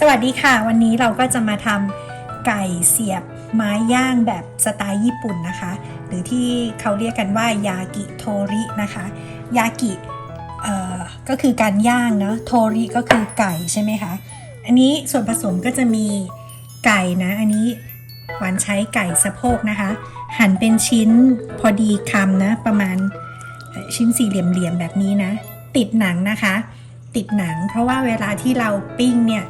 สวัสดีค่ะ วันนี้เราก็จะมาทำไก่เสียบไม้ย่างแบบสไตล์ญี่ปุ่นนะคะ หรือที่เขาเรียกกันว่ายากิโทรินะคะ ยากิก็คือการย่างเนาะโทริก็คือไก่ใช่ไหมคะอันนี้ส่วนผสมก็จะมีไก่นะ อันนี้หวานใช้ไก่สะโพกนะคะ หั่นเป็นชิ้นพอดีคำนะ ประมาณชิ้นสี่เหลี่ยมๆแบบนี้นะ ติดหนังนะคะ ติดหนังเพราะว่าเวลาที่เราปิ้งเนี่ย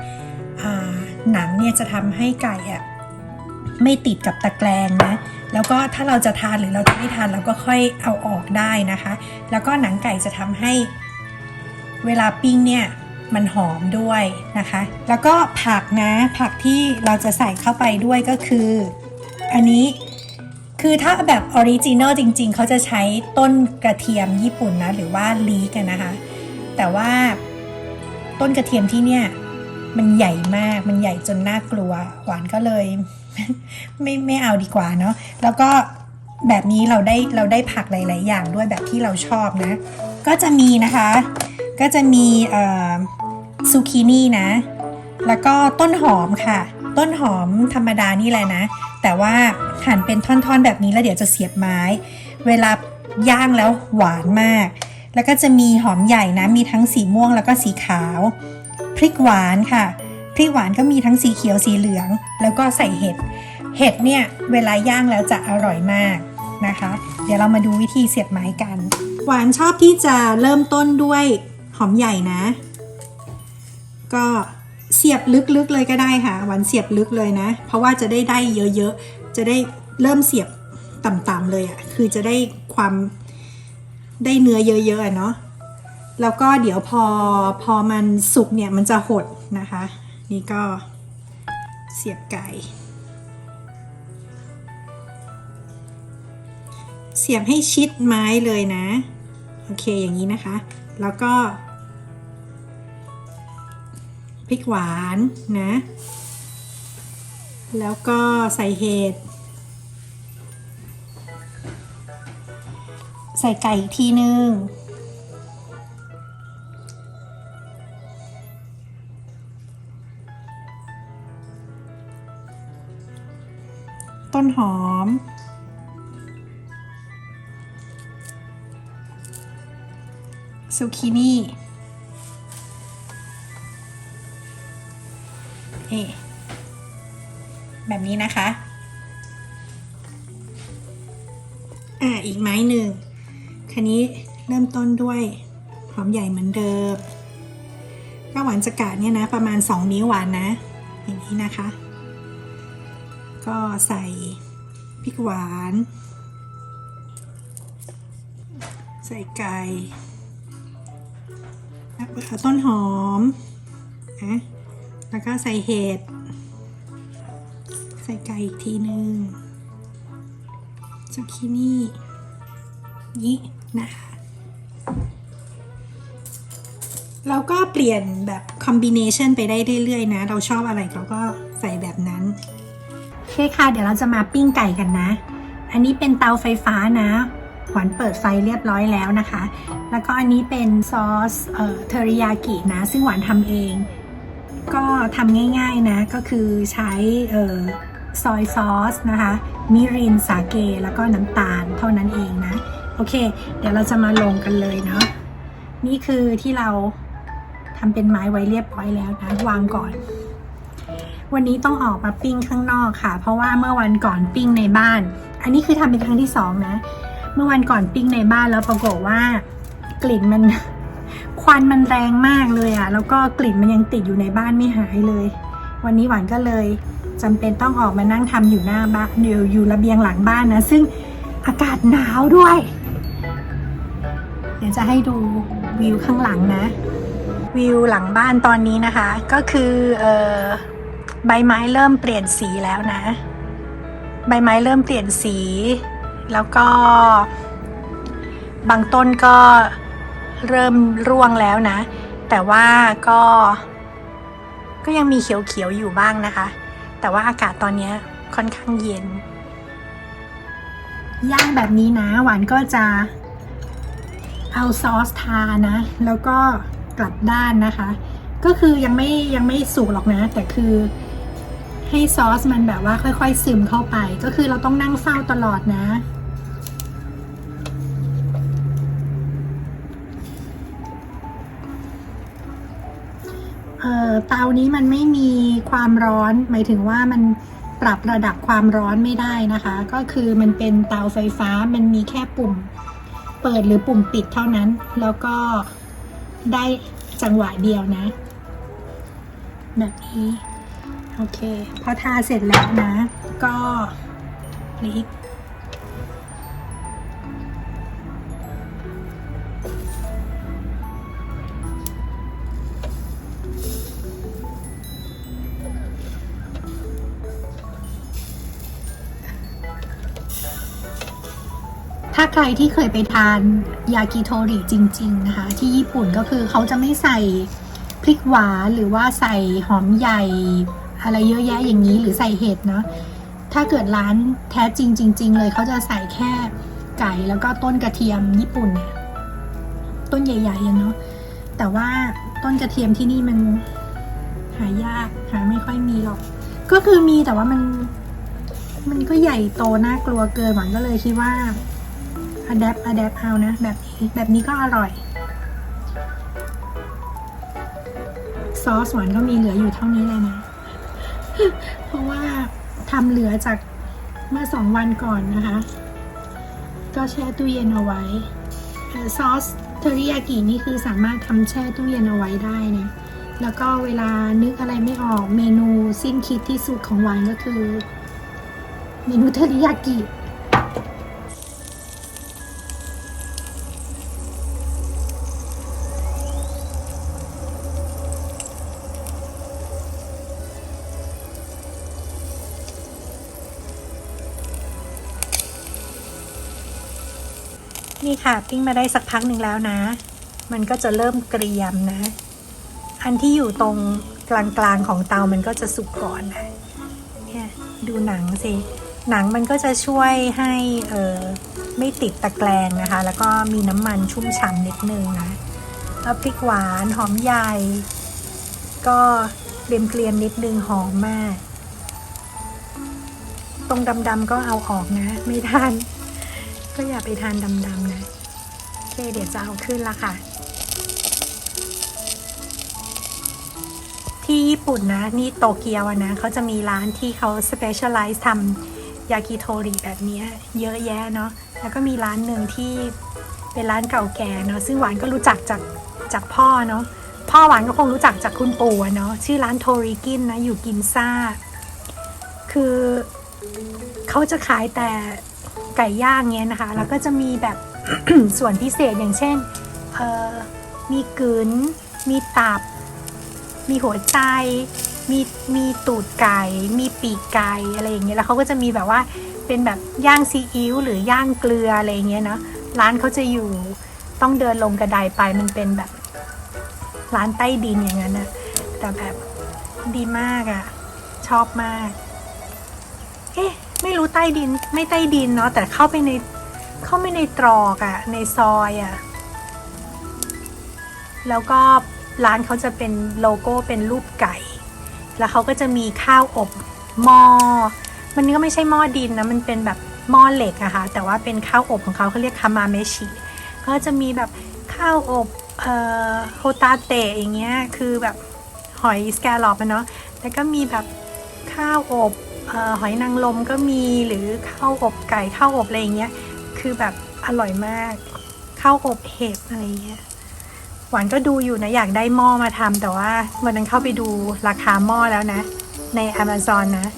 หนังเนี่ยจะทำให้ไก่อะไม่ติดกับตะแกรงนะ แล้วก็ถ้าเราจะทานหรือเราจะไม่ทานเราก็ค่อยเอาออกได้นะคะ แล้วก็หนังไก่จะทำให้เวลาปิ้งเนี่ยมันหอมด้วยนะคะ แล้วก็ผักนะผักที่เราจะใส่เข้าไปด้วยก็คือ อันนี้คือถ้าแบบออริจินอลจริง ๆ เขาจะใช้ต้นกระเทียมญี่ปุ่นนะ หรือว่าลีกันนะคะ แต่ว่าต้นกระเทียมที่เนี่ย มันใหญ่มาก มันใหญ่จนน่ากลัว หวานก็เลย ไม่ไม่เอาดีกว่าเนาะ แล้วก็แบบนี้เราได้เราได้ผักหลาย ๆ อย่างด้วยแบบที่เราชอบนะ ก็จะมีนะคะ ก็จะมีซูกินี่นะ แล้วก็ต้นหอมค่ะ ต้นหอมธรรมดานี่แหละนะ แต่ว่าหั่นเป็นท่อน ๆ แบบนี้แล้วเดี๋ยวจะเสียบไม้ เวลาย่างแล้วหวานมาก แล้วก็จะมีหอมใหญ่นะ มีทั้งสีม่วงแล้วก็สีขาว พริกหวานค่ะ พริกหวานก็มีทั้งสีเขียวสีเหลือง แล้วก็ใส่เห็ด เห็ดเนี่ยเวลาย่างแล้วจะอร่อยมากนะคะ เดี๋ยวเรามาดูวิธีเสียบไม้กัน หวานชอบที่จะเริ่มต้นด้วยหอมใหญ่นะ ก็เสียบลึกๆเลยก็ได้ค่ะ หวานเสียบลึกเลยนะ เพราะว่าจะได้ได้เยอะๆ จะได้เริ่มเสียบต่ำๆเลยอะ่ะ คือจะได้ความได้เนื้อเยอะๆเนาะ แล้วก็เดี๋ยวพอพอมันสุกเนี่ยมันจะหดนะคะ นี่ก็เสียบไก่ เสียบให้ชิดไม้เลยนะ โอเคอย่างนี้นะคะ แล้วก็พริกหวานนะ แล้วก็ใส่เห็ด ใส่ไก่อีกทีนึง ต้นหอม ซูกินี่ เอแบบนี้นะคะ อ่า อีกไม้หนึ่งคันนี้เริ่มต้นด้วยหอมใหญ่เหมือนเดิมก็หวานจะกาดเนี่ยนะ ประมาณ 2 นิ้วหวานนะ อย่างนี้นะคะ ก็ใส่พริกหวาน ใส่ไก่เอาต้นหอมนะแล้วก็ใส่เห็ด ใส่ไก่อีกทีหนึงซูกินี่นี่นะคะเราก็เปลี่ยนแบบคอมบิเนชันไปได้เรื่อยๆนะ เราชอบอะไรเราก็ใส่แบบนั้น คค่ะ เดี๋ยวเราจะมาปิ้งไก่กันนะ อันนี้เป็นเตาไฟฟ้านะหวานเปิดไฟเรียบร้อยแล้วนะคะ แล้วก็อันนี้เป็นซอสเอ่อเทอริยากินะ ซึ่งหวานทำเอง ก็ทำง่ายๆนะ ก็คือใช้เอ่อซอยซอสนะคะ มิรินสาเก แล้วก็น้ำตาลเท่านั้นเองนะ โอเค เดี๋ยวเราจะมาลงกันเลยเนาะ นี่คือที่เราทำเป็นไม้ไว้เรียบร้อยแล้วนะ วางก่อน วันนี้ต้องออกมาปิ้งข้างนอกค่ะ เพราะว่าเมื่อวันก่อนปิ้งในบ้าน อันนี้คือทำเป็นครั้งที่สองนะ เมื่อวันก่อนปิ้งในบ้านแล้วปรากฏว่ากลิ่นมันควันมันแรงมากเลยอะ่ะแล้วก็กลิ่นมันยังติดอยู่ในบ้านไม่หายเลย วันนี้หวานก็เลยจำเป็นต้องออกมานั่งทำอยู่หน้าบ้านอยู่อยู่ระเบียงหลังบ้านนะ ซึ่งอากาศหนาวด้วย เดี๋ยวจะให้ดูวิวข้างหลังนะ วิวหลังบ้านตอนนี้นะคะ ก็คือเออ ใบไม้เริ่มเปลี่ยนสีแล้วนะ ใบไม้เริ่มเปลี่ยนสี แล้วก็ บางต้นก็เริ่มร่วงแล้วนะ แต่ว่าก็ ก็ยังมีเขียวๆอยู่บ้างนะคะ แต่ว่าอากาศตอนนี้ค่อนข้างเย็น ย่างแบบนี้นะ หวานก็จะเอาซอสทานะ แล้วก็กลับด้านนะคะ ก็คือยังไม่ยังไม่สุกหรอกนะ แต่คือ ให้ซอสมันแบบว่าค่อย ๆ ซึมเข้าไป ก็คือเราต้องนั่งเฝ้าตลอดนะเตานี้มันไม่มีความร้อน หมายถึงว่ามันปรับระดับความร้อนไม่ได้นะคะ ก็คือมันเป็นเตาไฟฟ้ามันมีแค่ปุ่ม เปิดหรือปุ่มปิดเท่านั้น แล้วก็ได้จังหวะเดียวนะ แบบนี้ โอเค พอทาเสร็จแล้วนะ ก็พลิกถ้าใครที่เคยไปทานยากิโทริจริง ๆ นะคะ ที่ญี่ปุ่นก็คือเขาจะไม่ใส่พริกหวานหรือว่าใส่หอมใหญ่ อะไรเยอะแยะอย่างนี้หรือใส่เห็ดเนาะถ้าเกิดร้านแท้จริงจริง ๆ เลยเขาจะใส่แค่ไก่แล้วก็ต้นกระเทียมญี่ปุ่น ต้นใหญ่ๆอย่างเนาะแต่ว่าต้นกระเทียมที่นี่มันหายากหาไม่ค่อยมีหรอก ก็คือมีแต่ว่ามัน มันก็ใหญ่โตน่ากลัวเกินหวังก็เลยคิดว่าอะแดปอะแดปเอานะ แบบนี้แบบนี้ก็อร่อย ซอสหวานก็มีเหลืออยู่เท่านี้เลยนะ เพราะว่าทำเหลือจากเมื่อสองวันก่อนนะคะ ก็แช่ตู้เย็นเอาไว้ซอสเทอริยากินี่คือสามารถทำแช่ตู้เย็นเอาไว้ได้นะแล้วก็เวลานึกอะไรไม่ออกเมนูสิ้นคิดที่สุดของวันก็คือ เมนูเทอริยากิ นี่ค่ะ ปิ้งมาได้สักพักหนึ่งแล้วนะ มันก็จะเริ่มเกรียมนะ อันที่อยู่ตรงกลางๆของเตามันก็จะสุกก่อนนะเนี่ยดูหนังสิ หนังมันก็จะช่วยให้เออไม่ติดตะแกรงนะคะ แล้วก็มีน้ำมันชุ่มฉ่ำนิดนึงนะแล้วพริกหวานหอมใหญ่ ก็เกรียมๆนิดนึงหอมมาก ตรงดำๆก็เอาออกนะ ไม่ทาน ก็อย่าไปทานดำๆนะโอเคเดี๋ยวจะเอาขึ้นละค่ะ ที่ญี่ปุ่นนะ นี่โตเกียวนะเขาจะมีร้านที่เขา specialize ทำยากิโทริแบบนี้เยอะแยะเนาะแล้วก็มีร้านหนึ่งที่เป็นร้านเก่าแก่เนาะซึ่งหวานก็รู้จักจากจากพ่อเนาะพ่อหวานก็คงรู้จักจากคุณปู่เนาะชื่อร้านโทริกินนะอยู่กินซ่า คือเขาจะขายแต่ ไก่ย่างเงี้ยนะคะ แล้วก็จะมีแบบ ส่วนพิเศษอย่างเช่นเอ่อมีกึนมีตับ มีหัวใจ มีมีตูดไก่ มีปีกไก่อะไรอย่างเงี้ยแล้วเขาก็จะมีแบบว่าเป็นแบบย่างซีอิ๊วหรือย่างเกลืออะไรอย่างเงี้ยเนาะร้านเขาจะอยู่ต้องเดินลงกระไดไปมันเป็นแบบร้านใต้ดินอย่างนั้นนะแต่แบบดีมากอะ่ะ ชอบมาก เอ๊ะ ไม่รู้ใต้ดินไม่ใต้ดินเนาะแต่เข้าไปในเข้าไปในตรอกอะ่ะในซอยอะ่ะแล้วก็ร้านเขาจะเป็นโลโก้เป็นรูปไก่ แล้วเขาก็จะมีข้าวอบหม้อมันก็ไม่ใช่หม้อดินนะมันเป็นแบบหม้อเหล็กอะค่ะแต่ว่าเป็นข้าวอบของเขาเขาเรียกคามาเมชิก็จะมีแบบข้าวอบเอ่อโฮตาเตะอย่างเงี้ยคือแบบหอยสแกลลอปอะเนาะแล้วก็มีแบบข้าวอบ หอยนางรมก็มีหรือข้าวอบไก่ข้าวอบอะไรเงี้ยคือแบบอร่อยมากข้าวอบเห็ดอะไรเงี้ยหวานก็ดูอยู่นะอยากได้หม้อมาทำแต่ว่าวันนั้นเข้าไปดูราคาหม้อแล้วนะ ใน Amazon นะ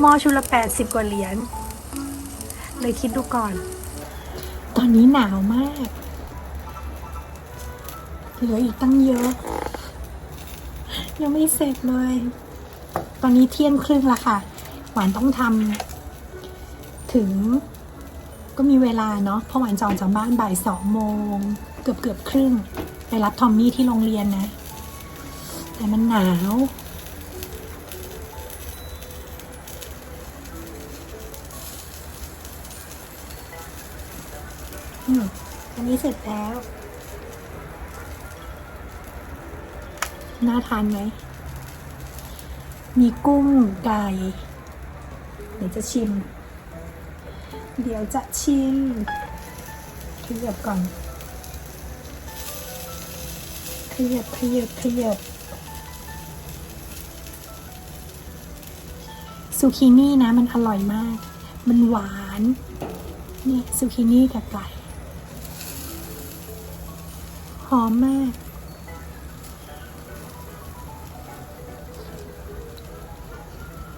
หม้อชุดละแปดสิบกว่าเหรียญเลยคิดดูก่อน ตอนนี้หนาวมากเหลืออีกตั้งเยอะ ยังไม่เสร็จเลย ตอนนี้เที่ยงครึ่งละค่ะ หวานต้องทำถึงก็มีเวลาเนาะพราะหวานจออกจากบ้านบ่ายสองโมง เกือบเกือบครึ่ง ไปรับทอมมี่ที่โรงเรียนนะ แต่มันหนาวอืมอันนี้เสร็จแล้ว น่าทานไหม มีกุ้งไก่เดี๋ยวจะชิม เดี๋ยวจะชิมขยับก่อนขยับขยับขยับซูกินี่นะมันอร่อยมาก มันหวานนี่ซูกินี่กับไก่หอมมาก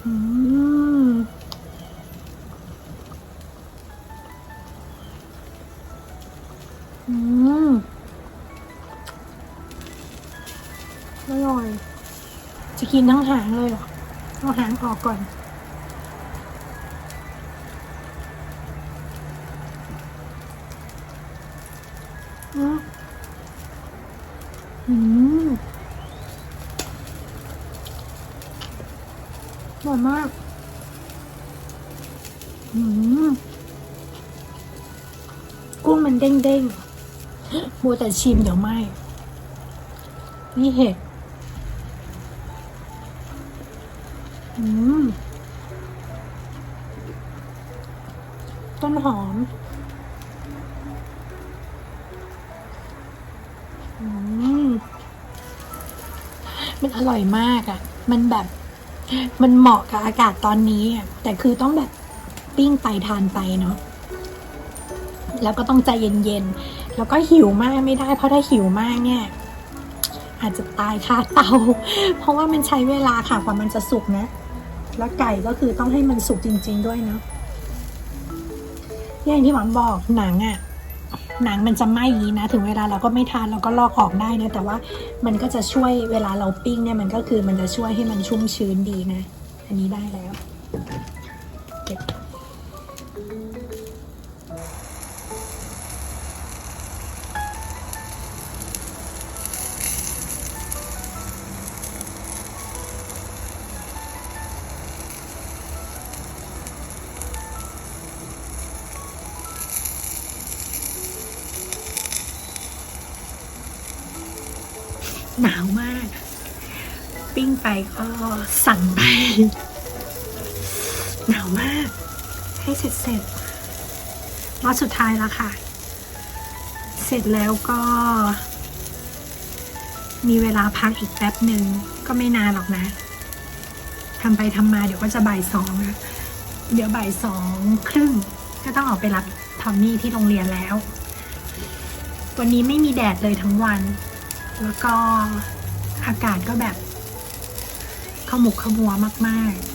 อืมอร่อย จะกินทั้งหางเลยเหรอ เอาหางออกก่อน อืมอืม ร่อยมาก อืมกุ้งมันเด้งๆมัวแต่ชิมเดี๋ยวไหมนี่เห็ด อืม ต้นหอม อืม มันอร่อยมากอะ่ะ มันแบบ มันเหมาะกับอากาศตอนนี้อะแต่คือต้องแบบปิ้งไปทานไปเนาะแล้วก็ต้องใจเย็นๆ แล้วก็หิวมากไม่ได้เพราะถ้าหิวมากเนี่ย อาจจะตายคาเตา เพราะว่ามันใช้เวลาค่ะกว่ามันจะสุกนะ แล้วไก่ก็คือต้องให้มันสุกจริง ๆ ด้วยเนาะอย่างที่หวานบอกหนังอะ่ะ หนังมันจะไหม้ยี้นะ ถึงเวลาเราก็ไม่ทานเราก็ลอกออกได้นะ แต่ว่ามันก็จะช่วยเวลาเราปิ้งเนี่ยมันก็คือมันจะช่วยให้มันชุ่มชื้นดีนะ อันนี้ได้แล้วเก็บ หนาวมาก ปิ้งไปก็สั่นไป หนาวมาก ให้เสร็จเสร็จรอบสุดท้ายแล้วค่ะ เสร็จแล้วก็ มีเวลาพักอีกแป๊บหนึ่งก็ไม่นานหรอกนะทำไปทำมาเดี๋ยวก็จะบ่ายสองอะเดี๋ยวบ่ายสองครึ่งก็ต้องออกไปรับทอมมี่ที่โรงเรียนแล้ว วันนี้ไม่มีแดดเลยทั้งวัน แล้วก็อากาศก็แบบขมุกขมัวมาก ๆ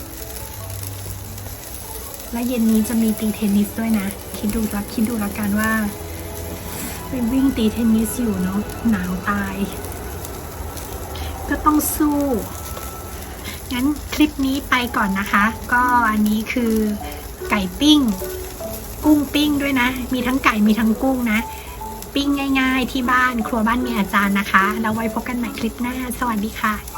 และเย็นนี้จะมีตีเทนนิสด้วยนะ คิดดูละคิดดูละกันว่าไปวิ่งตีเทนนิสอยู่เนาะหนาวตาย ก็ต้องสู้งั้นคลิปนี้ไปก่อนนะคะ ก็อันนี้คือไก่ปิ้ง กุ้งปิ้งด้วยนะ มีทั้งไก่มีทั้งกุ้งนะ ปิ้งง่าย ๆ ที่บ้านครัวบ้านมีอาจารย์นะคะ แล้วไว้พบกันใหม่คลิปหน้า สวัสดีค่ะ